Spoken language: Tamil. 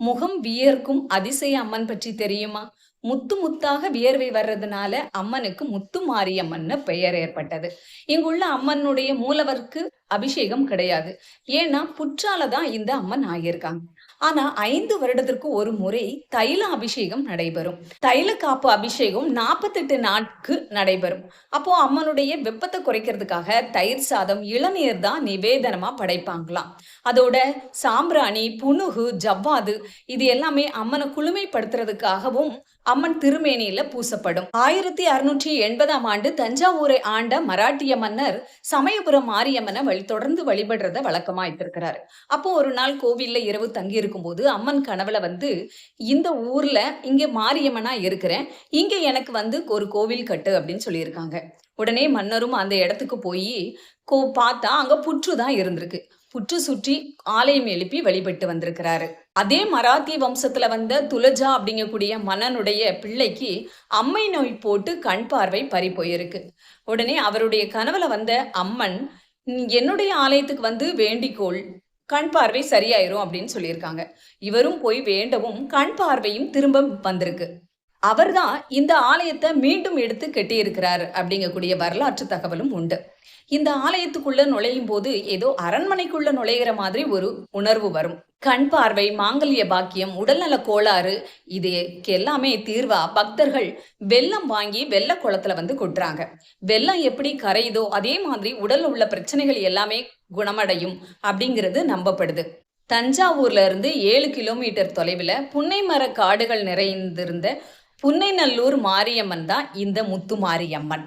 முகம் வியர்க்கும் அதிசய அம்மன் பற்றி தெரியுமா? முத்து முத்தாக வியர்வை வர்றதுனால அம்மனுக்கு முத்து மாரியம்மன்னு பெயர் ஏற்பட்டது. இங்குள்ள அம்மனுடைய மூலவருக்கு அபிஷேகம் கிடையாது. ஏன்னா புற்றால தான் இந்த அம்மன் ஆகியிருக்காங்க. ஆனா ஐந்து வருடத்திற்கு ஒரு முறை தைல அபிஷேகம் நடைபெறும். தைல காப்பு அபிஷேகம் நாற்பத்தெட்டு நாட்கு நடைபெறும். அப்போ அம்மனுடைய வெப்பத்தை குறைக்கிறதுக்காக தயிர் சாதம் இளநீர் தான் நிவேதனமா படைப்பாங்களாம். அதோட சாம்பிராணி புனுகு ஜவ்வாது இது எல்லாமே அம்மனை குளுமைப்படுத்துறதுக்காகவும் அம்மன் திருமேனியில பூசப்படும். ஆயிரத்தி அறுநூற்றி எண்பதாம் ஆண்டு தஞ்சாவூரை ஆண்ட மராட்டிய மன்னர் சமயபுரம் மாரியம்மனை வழி தொடர்ந்து வழிபடுறத வழக்கமா வைத்திருக்கிறாரு அப்போ ஒரு நாள் கோவில்ல இரவு தங்கி இருக்கும்போது அம்மன் கனவுல வந்து இந்த ஊர்ல இங்க மாரியம்மனா இருக்கிறேன். இங்க எனக்கு வந்து ஒரு கோவில் கட்டு அப்படின்னு சொல்லியிருக்காங்க. உடனே மன்னரும் அந்த இடத்துக்கு போய் கோ பார்த்தா அங்க புற்று தான் இருந்திருக்கு. புற்று சுற்றி ஆலயம் எழுப்பி வழிபட்டு வந்திருக்கிறாரு. அதே மராத்தி வம்சத்துல வந்த துலஜா அப்படிங்கக்கூடிய மன்னனுடைய பிள்ளைக்கு அம்மை நோய் போட்டு கண் பார்வை பறி போயிருக்கு. உடனே அவருடைய கனவுல வந்த அம்மன் என்னுடைய ஆலயத்துக்கு வந்து வேண்டிக்கோள் கண் பார்வை சரியாயிரும் அப்படின்னு சொல்லியிருக்காங்க. இவரும் போய் வேண்டவும் கண் பார்வையும் திரும்ப வந்திருக்கு. அவர்தான் இந்த ஆலயத்தை மீண்டும் எடுத்து கட்டியிருக்கிறார் அப்படிங்கக்கூடிய வரலாற்று தகவலும் உண்டு. இந்த ஆலயத்துக்குள்ள நுழையும் போது ஏதோ அரண்மனைக்குள்ள நுழைகிற மாதிரி ஒரு உணர்வு வரும். கண் பார்வை மாங்கல்ய பாக்கியம் உடல்நல கோளாறு இதுக்கு எல்லாமே தீர்வா பக்தர்கள் வெள்ளம் வாங்கி வெள்ள குளத்துல வந்து கொட்டுறாங்க. வெள்ளம் எப்படி கரையுதோ அதே மாதிரி உடல்ல உள்ள பிரச்சனைகள் எல்லாமே குணமடையும் அப்படிங்கிறது நம்பப்படுது. தஞ்சாவூர்ல இருந்து ஏழு கிலோமீட்டர் தொலைவில் புன்னை மர காடுகள் நிறைந்திருந்த புன்னைநல்லூர் மாரியம்மன் தான் இந்த முத்து மாரியம்மன்.